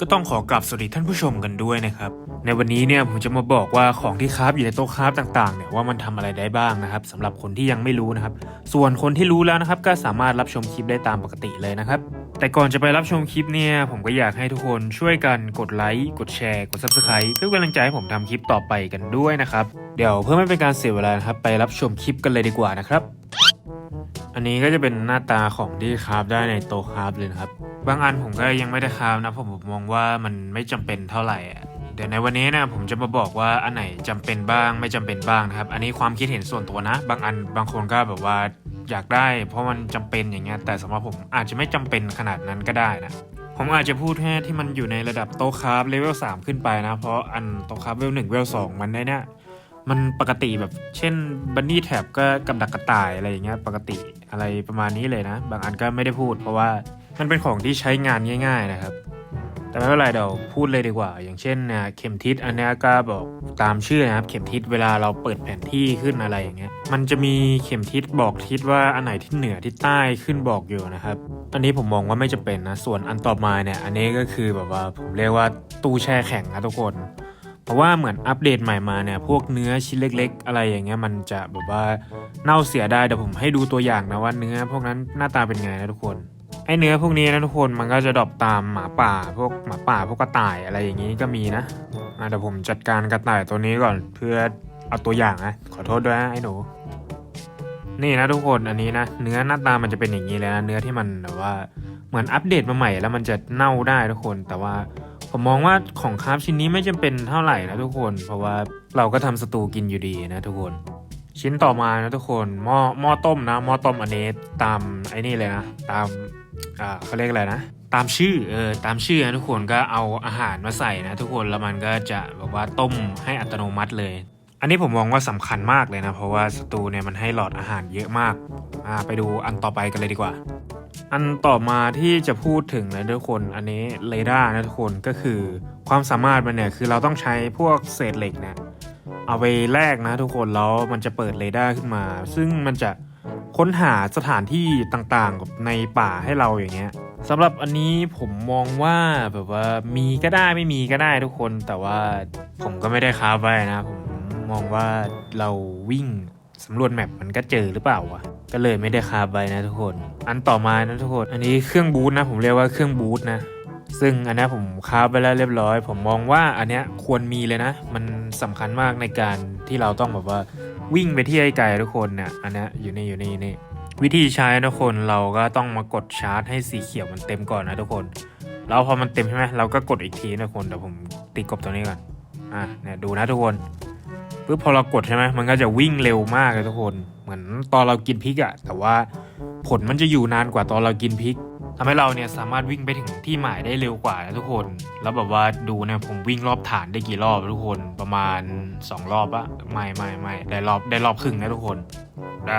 ก็ต้องขอกราบสวัสดีท่านผู้ชมกันด้วยนะครับ ในวันนี้เนี่ยผมจะมาบอกว่าของที่คราฟอยู่ในโต๊ะคราฟต่างๆเนี่ยว่ามันทำอะไรได้บ้างนะครับสำหรับคนที่ยังไม่รู้นะครับ ส่วนคนที่รู้แล้วนะครับ ก็สามารถรับชมคลิปได้ตามปกติเลยนะครับ แต่ก่อนจะไปรับชมคลิปเนี่ยผมก็อยากให้ทุกคนช่วยกันกดไลค์กดแชร์กด subscribe เพื่อเป็นกำลังใจให้ผมทำคลิปต่อไปกันด้วยนะครับเดี๋ยวเพื่อไม่เป็นการเสียเวลานะครับไปรับชมคลิปกันเลยดีกว่านะครับอันนี้ก็จะเป็นหน้าตาของที่คราฟได้ในโต๊ะคราฟเลยนะครับ บางอันผมก็ยังไม่ได้คราฟนะผมผมมองว่ามันไม่จำเป็นเท่าไหร่อะเดี๋ยวในวันนี้นะผมจะมาบอกว่าอันไหนจำเป็นบ้าง ไม่จำเป็นบ้างนะครับ อันนี้ความคิดเห็นส่วนตัวนะ บางอันบางคนก็แบบว่าอยากได้ เพราะมันจำเป็นอย่างเงี้ยแต่สำหรับผมอาจจะไม่จำเป็นขนาดนั้นก็ได้นะผมอาจจะพูดแค่ที่มันอยู่ในระดับโต๊ะคราฟเลเวล3ขึ้นไปนะ เพราะอันโต๊ะคราฟเลเวล1เลเวล2มันได้เนี่ยมันปกติแบบเช่นบันนี่แท็บก็กับดักกระต่ายอะไรอย่างเงี้ยปกติอะไรประมาณนี้เลยนะ บางอันก็ไม่ได้พูด เพราะว่า มันเป็นของที่ใช้งานง่าย ๆนะครับ แต่ไม่เป็นไรเดี๋ยวพูดเลยดีกว่า อย่างเช่นเข็มทิศอันเนี้ก็บอกตามชื่อนะครับ เข็มทิศเวลาเราเปิดแผนที่ขึ้นอะไรอย่างเงี้ย มันจะมีเข็มทิศบอกทิศว่าอันไหนที่เหนือที่ใต้ขึ้นบอกอยู่นะครับ อันนี้ผมมองว่าไม่จะเป็นนะ ส่วนอันต่อมาเนี่ย อันนี้ก็คือแบบว่าผมเรียกว่าตู้แช่แข็งนะทุกคนเพราะว่าเหมือนอัปเดตใหม่มาเนี่ย พวกเนื้อชิ้นเล็ก ๆ อะไรอย่างเงี้ยมันจะแบบว่าเน่าเสียได้เดี๋ยวผมให้ดูตัวอย่างนะว่าเนื้อพวกนั้นหน้าตาเป็นไงนะทุกคน อเนื้อพวกนี้นะทุกคนมันก็จะดรอปตามหมาป่าพวกหมาป่าพวกกระต่ายอะไรอย่างงี้ก็มีนะอะเดี๋ยวผมจัดการกระต่ายตัวนี้ก่อนเพื่อเอาตัวอย่างนะขอโทษด้วยนะไอ้หนูนี่นะทุกคนอันนี้นะเนื้อหน้าตามันจะเป็นอย่างนี้เลยนะเนื้อที่มันแบบว่าเหมือนอัปเดตมาใหม่แล้วมันจะเน่าได้ทุกคน แต่ว่าผมมองว่าของคราฟชิ้นนี้ไม่จำเป็นเท่าไหร่นะทุกคน เพราะว่าเราก็ทำสตูกินอยู่ดีนะทุกคน ชิ้นต่อมานะทุกคนหม้อหม้อต้มนะหม้อต้มอันนี้ตามไอ้นี่เลยนะตาม เขาเรียกอะไรนะ ตามชื่อเออตามชื่อนะทุกคนก็เอาอาหารมาใส่นะทุกคนแล้วมันก็จะแบบว่าต้มให้อัตโนมัติเลย อันนี้ผมมองว่าสำคัญมากเลยนะ เพราะว่าสตูเนี่ยมันให้หลอดอาหารเยอะมากอ่าไปดูอันต่อไปกันเลยดีกว่า อันต่อมาที่จะพูดถึงนะทุกคนอันนี้เรดาร์นะทุกคนก็คือความสามารถมันเนี่ยคือเราต้องใช้พวกเศษเหล็กเนี่ยเอาไปแลกนะทุกคนแล้วมันจะเปิดเรดาร์ขึ้นมา ซึ่งมันจะ ค้นหาสถานที่ต่างๆในป่าให้เราอย่างเงี้ยสำหรับอันนี้ผมมองว่าแบบว่ามีก็ได้ไม่มีก็ได้ทุกคนแต่ว่าผมก็ไม่ได้ค้าไว้นะ ผมมองว่าเราวิ่งสำรวจแมปมันก็เจอหรือเปล่าวะก็เลยไม่ได้คาบไว้นะทุกคน อันต่อมานะทุกคน อันนี้เครื่องบูทนะ ผมเรียกว่าเครื่องบูทนะ ซึ่งอันนี้ผมคาบไปแล้วเรียบร้อย ผมมองว่าอันเนี้ยควรมีเลยนะ มันสำคัญมากในการที่เราต้องแบบว่า วิ่งไปที่ไกลๆทุกคนเนี่ยอันนี้อยู่นี่อยู่นี่นี่วิธีใช้ทุกคนเราก็ต้องมากดชาร์จให้สีเขียวมันเต็มก่อนนะทุกคนแล้วพอมันเต็มใช่ไหมเราก็กดอีกทีนะทุกคนเดี๋ยวผมตีกบตัวนี้ก่อนอะเนี่ยดูนะทุกคนปุ๊บพอเรากดใช่ไหมมันก็จะวิ่งเร็วมากเลยทุกคน เหมือนตอนเรากินพริกอะแต่ว่าผลมันจะอยู่นานกว่าตอนเรากินพริก ทำให้เราเนี่ยสามารถวิ่งไปถึงที่หมายได้เร็วกว่านะทุกคน แล้วแบบว่าดูเนี่ยผมวิ่งรอบฐานได้กี่รอบทุกคนประมาณ 2 รอบอะไม่ไม่ไม่ได้รอบได้รอบครึ่งนะทุกคน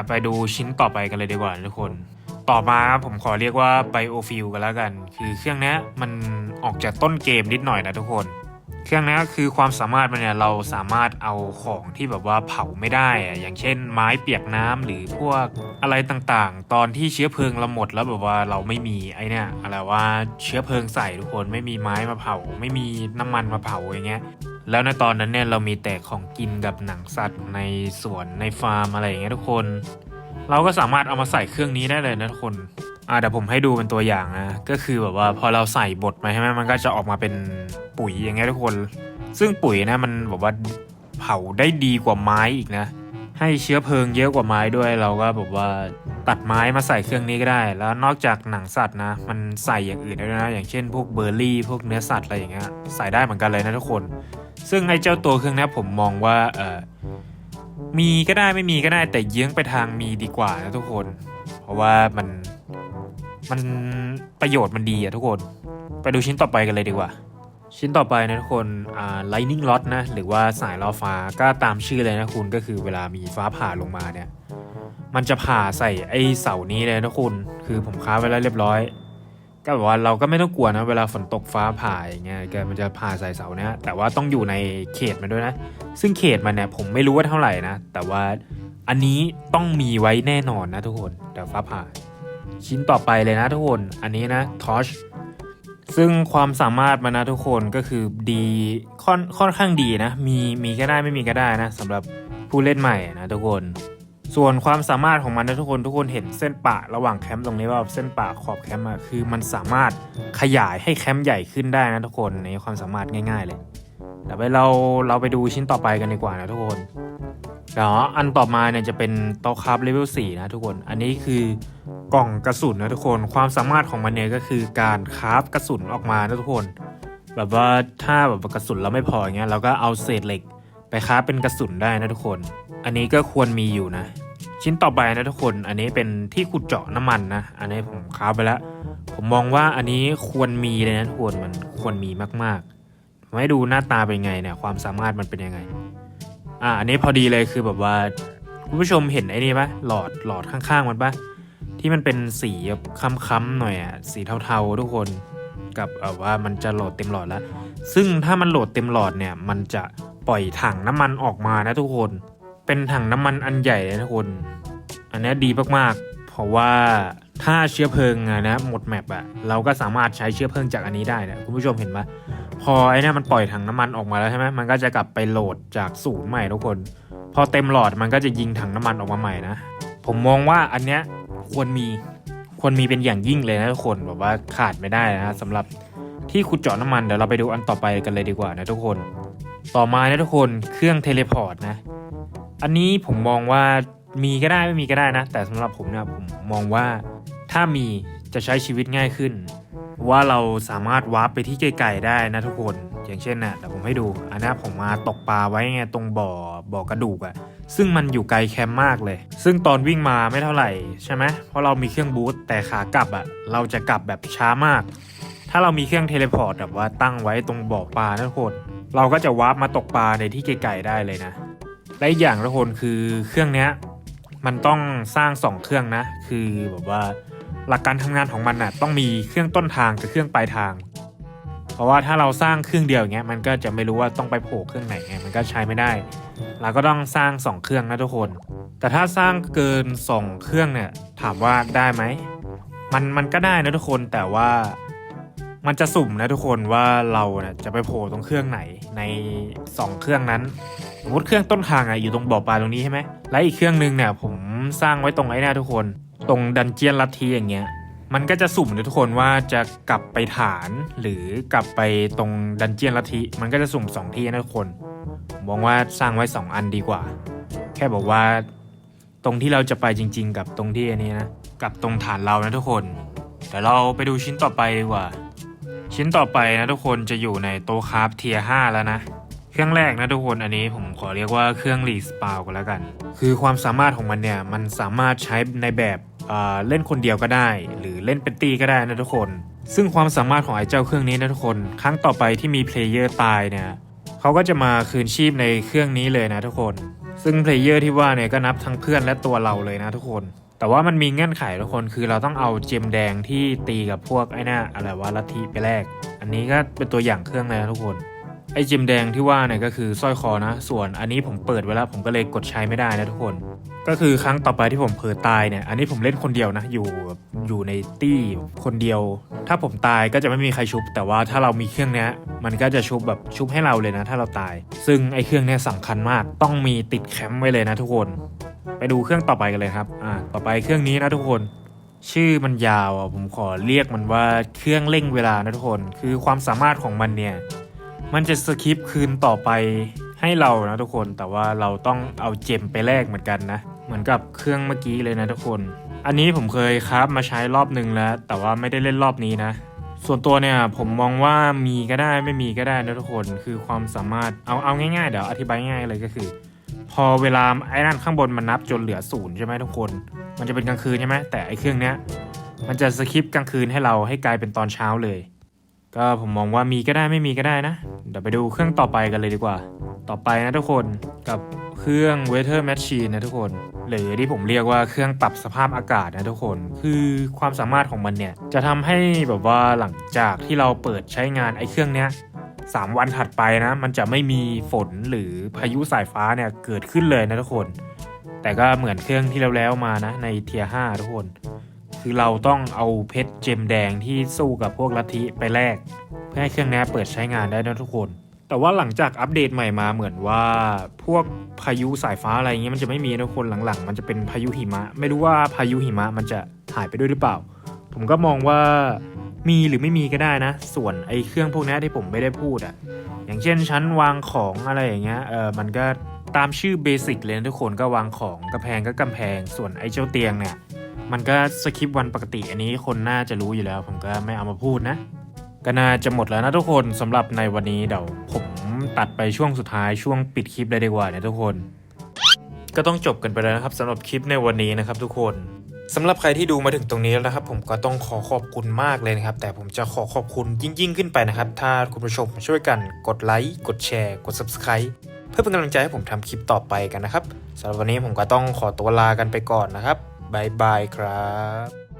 ไปดูชิ้นต่อไปกันเลยดีกว่าทุกคน ต่อมาผมขอเรียกว่าไบโอฟิลกันแล้วกัน คือเครื่องนี้มันออกจากต้นเกมนิดหน่อยนะทุกคน เครื่องนี้ก็คือความสามารถมันเนี่ยเราสามารถเอาของที่แบบว่าเผาไม่ได้อะอย่างเช่น ไม้เปียกน้ำหรือพวกอะไรต่างๆ ตอนที่เชื้อเพลิงเราหมดแล้วแบบว่าเราไม่มีไอเนี่ยอะไรว่าเชื้อเพลิงใส่ทุกคนไม่มีไม้มาเผา ไม่มีน้ำมันมาเผาอย่างเงี้ยแล้วในตอนนั้นเนี่ยเรามีแต่ของกินกับหนังสัตว์ในสวนในฟาร์มอะไรอย่างเงี้ยทุกคน เราก็สามารถเอามาใส่เครื่องนี้ได้เลยนะทุกคน อ่าเดี๋ยวผมให้ดูเป็นตัวอย่างนะ ก็คือแบบว่าพอเราใส่บดไปใช่ไหมมันก็จะออกมาเป็นปุ๋ยอย่างเงี้ยทุกคน ซึ่งปุ๋ยนะมันแบบว่าเผาได้ดีกว่าไม้อีกนะ ให้เชื้อเพลิงเยอะกว่าไม้ด้วยเราก็แบบว่าตัดไม้มาใส่เครื่องนี้ก็ได้ แล้วนอกจากหนังสัตว์นะ มันใส่อย่างอื่นได้ด้วยนะ อย่างเช่น พวกเบอร์รี่ พวกเนื้อสัตว์อะไรอย่างเงี้ยใส่ได้เหมือนกันเลยนะทุกคน ซึ่งไอ้เจ้าตัวเครื่องนี้ผมมองว่าเออมีก็ได้ไม่มีก็ได้แต่เยื้องไปทางมีดีกว่านะทุกคน เพราะว่ามัน มันประโยชน์มันดีอะทุกคน ไปดูชิ้นต่อไปกันเลยดีกว่า ชิ้นต่อไปนะทุกคนอ่า lightning rod นะ หรือว่าสายล่อฟ้าก็ตามชื่อเลยนะคุณก็คือเวลามีฟ้าผ่าลงมาเนี่ย มันจะผ่าใส่ไอ้เสานี้เลยนะคุณ คือผมค้าไว้แล้วเรียบร้อย ก็แบบว่าเราก็ไม่ต้องกลัวนะ เวลาฝนตกฟ้าผ่าอย่างเงี้ยแกมันจะผ่าใส่เสาเนี้ยแต่ว่าต้องอยู่ในเขตมันด้วยนะ ซึ่งเขตมันเนี่ยผมไม่รู้ว่าเท่าไหร่นะ แต่ว่าอันนี้ต้องมีไว้แน่นอนนะทุกคนเดี๋ยวฟ้าผ่า ชิ้นต่อไปเลยนะทุกคน อันนี้นะทอชซึ่งความสามารถมันนะทุกคนก็คือดีค่อนค่อนข้างดีนะ มีมีก็ได้ไม่มีก็ได้นะสำหรับผู้เล่นใหม่นะทุกคนส่วนความสามารถของมันนะทุกคนทุกคนเห็นเส้นปะระหว่างแคมป์ตรงนี้ว่าเส้นปะขอบแคมป์อะคือมันสามารถขยายให้แคมป์ใหญ่ขึ้นได้นะทุกคนในความสามารถง่าย ๆ เลยเดี๋ยวไปเราเราไปดูชิ้นต่อไปกันดีกว่านะทุกคนเดี๋ยวอันต่อมาเนี่ยจะเป็นโต๊ะคราฟเลเวล4นะทุกคน อันนี้คือ กล่องกระสุนนะทุกคนความสามารถของมันเนี่ยก็คือการคราฟกระสุนออกมานะทุกคน แบบว่าถ้าแบบกระสุนเราไม่พออย่างเงี้ยเราก็เอาเศษเหล็ก ไปคราฟเป็นกระสุนได้นะทุกคน อันนี้ก็ควรมีอยู่นะ ชิ้นต่อไปนะทุกคน อันนี้เป็นที่ขุดเจาะน้ำมันนะ อันนี้ผมคราฟไปแล้ว ผมมองว่าอันนี้ควรมีเลยนะทุกคนมันควรมีมากๆผมให้ดูหน้าตาเป็นไงเนี่ยความสามารถมันเป็นยังไงอะอันนี้พอดีเลยคือแบบว่าคุณผู้ชมเห็นไอ้นี่ปะหลอดหลอดข้างๆมันปะ ที่มันเป็นสีค้ำๆหน่อยอะสีเทาๆทุกคนกับแบบว่ามันจะโหลดเต็มหลอดแล้ว ซึ่งถ้ามันโหลดเต็มหลอดเนี่ยมันจะปล่อยถังน้ำมันออกมานะทุกคน เป็นถังน้ำมันอันใหญ่เลยนะทุกคน อันนี้ดีมากๆ เพราะว่าถ้าเชื้อเพลิงนะหมดแมปอะเราก็สามารถใช้เชื้อเพลิงจากอันนี้ได้นะคุณผู้ชมเห็นปะพอไอ้นี่มันปล่อยถังน้ำมันออกมาแล้วใช่ไหมมันก็จะกลับไปโหลดจากศูนย์ใหม่ทุกคน พอเต็มหลอดมันก็จะยิงถังน้ำมันออกมาใหม่นะผมมองว่าอันเนี้ย ควรมีควรมีเป็นอย่างยิ่งเลยนะทุกคนแบบว่าขาดไม่ได้นะสำหรับที่ขุดเจาะน้ำมันเดี๋ยวเราไปดูอันต่อไปกันเลยดีกว่านะทุกคน ต่อมานะทุกคนเครื่องเทเลพอร์ตนะ อันนี้ผมมองว่ามีก็ได้ไม่มีก็ได้นะ แต่สำหรับผมเนี่ยผมมองว่าถ้ามีจะใช้ชีวิตง่ายขึ้น ว่าเราสามารถวาร์ปไปที่ไกลๆได้นะทุกคน อย่างเช่นนะเดี๋ยวผมให้ดู อันนี้ผมมาตกปลาไว้ไงตรงบ่อบ่อกระดูกอะซึ่งมันอยู่ไกลแคมป์มากเลย ซึ่งตอนวิ่งมาไม่เท่าไหร่ใช่ไหมเพราะเรามีเครื่องบูสต์แต่ขากลับอะเราจะกลับแบบช้ามาก ถ้าเรามีเครื่องเทเลพอร์ตแบบว่าตั้งไว้ตรงบ่อปลานะทุกคนเราก็จะวาร์ปมาตกปลาในที่ไกลๆได้เลยนะและอีกอย่างทุกคนคือเครื่องเนี้ยมันต้องสร้างสองเครื่องนะ คือแบบว่าหลักการทำงานของมันน่ะต้องมีเครื่องต้นทางกับเครื่องปลายทาง เพราะว่าถ้าเราสร้างเครื่องเดียวอย่างเงี้ยมันก็จะไม่รู้ว่าต้องไปโผล่เครื่องไหนไงมันก็ใช้ไม่ได้ เราก็ต้องสร้างสองเครื่องนะทุกคน แต่ถ้าสร้างเกินสองเครื่องเนี่ยถามว่าได้ไหมมันมันก็ได้นะทุกคนแต่ว่ามันจะสุ่มนะทุกคนว่าเราเนี่ยจะไปโผล่ตรงเครื่องไหนใน 2 เครื่องนั้นสมมติเครื่องต้นทางอะอยู่ตรงบ่อปลาตรงนี้ใช่ไหมและอีกเครื่องหนึงเนี่ยผมสร้างไว้ตรงไอ้นี่ทุกคน ตรงดันเจียนลัทธิอย่างเงี้ย มันก็จะสุ่มนะทุกคนว่าจะกลับไปฐานหรือกลับไปตรงดันเจียนลัทธิมันก็จะสุ่มสองที่นะทุกคนมองว่าสร้างไว้ 2 อันดีกว่า แค่บอกว่าตรงที่เราจะไปจริง ๆ กับตรงที่อันนี้นะกับตรงฐานเรานะทุกคนเดี๋ยวเราไปดูชิ้นต่อไปดีกว่า ชิ้นต่อไปนะทุกคนจะอยู่ในโต๊ะคราฟเทีย5แล้วนะเครื่องแรกนะทุกคนอันนี้ผมขอเรียกว่าเครื่องรีสปาวกันแล้วกัน คือความสามารถของมันเนี่ยมันสามารถใช้ในแบบ เเล่นคนเดียวก็ได้ หรือเล่นเป็นตีก็ได้นะทุกคน ซึ่งความสามารถของไอ้เจ้าเครื่องนี้นะทุกคน ครั้งต่อไปที่มีเพลเยอร์ตายเนี่ยเขาก็จะมาคืนชีพในเครื่องนี้เลยนะทุกคน ซึ่งเพลเยอร์ที่ว่าเนี่ยก็นับทั้งเพื่อนและตัวเราเลยนะทุกคน แต่ว่ามันมีเงื่อนไขทุกคนคือเราต้องเอาเจมแดงที่ตีกับพวกไอ้น่าอะไรวะลัทธิไปแลกอันนี้ก็เป็นตัวอย่างเครื่องเลยนะทุกคน ไอ้เจมแดงที่ว่าเนี่ยก็คือสร้อยคอนะ ส่วนอันนี้ผมเปิดไว้แล้วผมก็เลยกดใช้ไม่ได้นะทุกคน ก็คือครั้งต่อไปที่ผมเผลอตายเนี่ยอันนี้ผมเล่นคนเดียวนะอยู่อยู่ในตี้คนเดียว ถ้าผมตายก็จะไม่มีใครชุบ แต่ว่าถ้าเรามีเครื่องเนี้ยมันก็จะชุบแบบชุบให้เราเลยนะ ถ้าเราตาย ซึ่งไอ้เครื่องเนี้ยสำคัญมากต้องมีติดแคมป์ไว้เลยนะทุกคน ไปดูเครื่องต่อไปกันเลยครับอ่าต่อไปเครื่องนี้นะทุกคนชื่อมันยาวอะผมขอเรียกมันว่าเครื่องเร่งเวลานะทุกคน คือความสามารถของมันเนี่ย มันจะสคริปต์คืนต่อไปให้เรานะทุกคนแต่ว่าเราต้องเอาเจมไปแลกเหมือนกันนะ เหมือนกับเครื่องเมื่อกี้เลยนะทุกคน อันนี้ผมเคยคราฟมาใช้รอบหนึ่งแล้ว แต่ว่าไม่ได้เล่นรอบนี้นะ ส่วนตัวเนี่ยผมมองว่ามีก็ได้ไม่มีก็ได้นะทุกคนคือความสามารถเอาเอาง่ายๆเดี๋ยวอธิบายง่ายเลยก็คือ พอเวลาไอ้นั่นข้างบนมันนับจนเหลือศูนย์ใช่ไหมทุกคน มันจะเป็นกลางคืนใช่ไหมแต่ไอ้เครื่องเนี้ยมันจะสคริปต์กลางคืนให้เราให้กลายเป็นตอนเช้าเลย ก็ผมมองว่ามีก็ได้ไม่มีก็ได้นะ เดี๋ยวไปดูเครื่องต่อไปกันเลยดีกว่า ต่อไปนะทุกคนกับเครื่อง weather machine นะทุกคน หรือที่ผมเรียกว่าเครื่องปรับสภาพอากาศนะทุกคน คือความสามารถของมันเนี่ย จะทำให้แบบว่าหลังจากที่เราเปิดใช้งานไอ้เครื่องเนี้ยสามวันถัดไปนะ มันจะไม่มีฝนหรือพายุสายฟ้าเนี่ยเกิดขึ้นเลยนะทุกคน แต่ก็เหมือนเครื่องที่เราแล้วมานะในเทียร์5ทุกคน คือเราต้องเอาเพชรเจมแดงที่สู้กับพวกลัทธิไปแลกเพื่อให้เครื่องนี้เปิดใช้งานได้นะทุกคน แต่ว่าหลังจากอัปเดตใหม่มาเหมือนว่าพวกพายุสายฟ้าอะไรเงี้ยมันจะไม่มีนะทุกคนหลังๆ มันจะเป็นพายุหิมะ ไม่รู้ว่าพายุหิมะมันจะหายไปด้วยหรือเปล่า ผมก็มองว่ามีหรือไม่มีก็ได้นะ ส่วนไอ้เครื่องพวกนี้ที่ผมไม่ได้พูดอะอย่างเช่นชั้นวางของอะไรอย่างเงี้ยเออมันก็ตามชื่อเบสิกเลยนะทุกคนก็วางของกระแพงก็กำแพง ส่วนไอ้เจ้าเตียงเนี่ย มันก็สคริปต์วันปกติอันนี้คนน่าจะรู้อยู่แล้ว ผมก็ไม่เอามาพูดนะ ก็น่าจะหมดแล้วนะทุกคนสำหรับในวันนี้เดี๋ยวผมตัดไปช่วงสุดท้ายช่วงปิดคลิปเลยดีกว่านะทุกคน ก็ต้องจบกันไปแล้วนะครับสำหรับคลิปในวันนี้นะครับทุกคนสำหรับใครที่ดูมาถึงตรงนี้แล้วนะครับ ผมก็ต้องขอขอบคุณมากเลยนะครับ แต่ผมจะขอขอบคุณยิ่งๆขึ้นไปนะครับ ถ้าคุณผู้ชมช่วยกันกดไลค์กดแชร์กด subscribe เพื่อเป็นกำลังใจให้ผมทำคลิปต่อไปกันนะครับสำหรับวันนี้ผมก็ต้องขอตัวลากันไปก่อนนะครับ บายบายครับ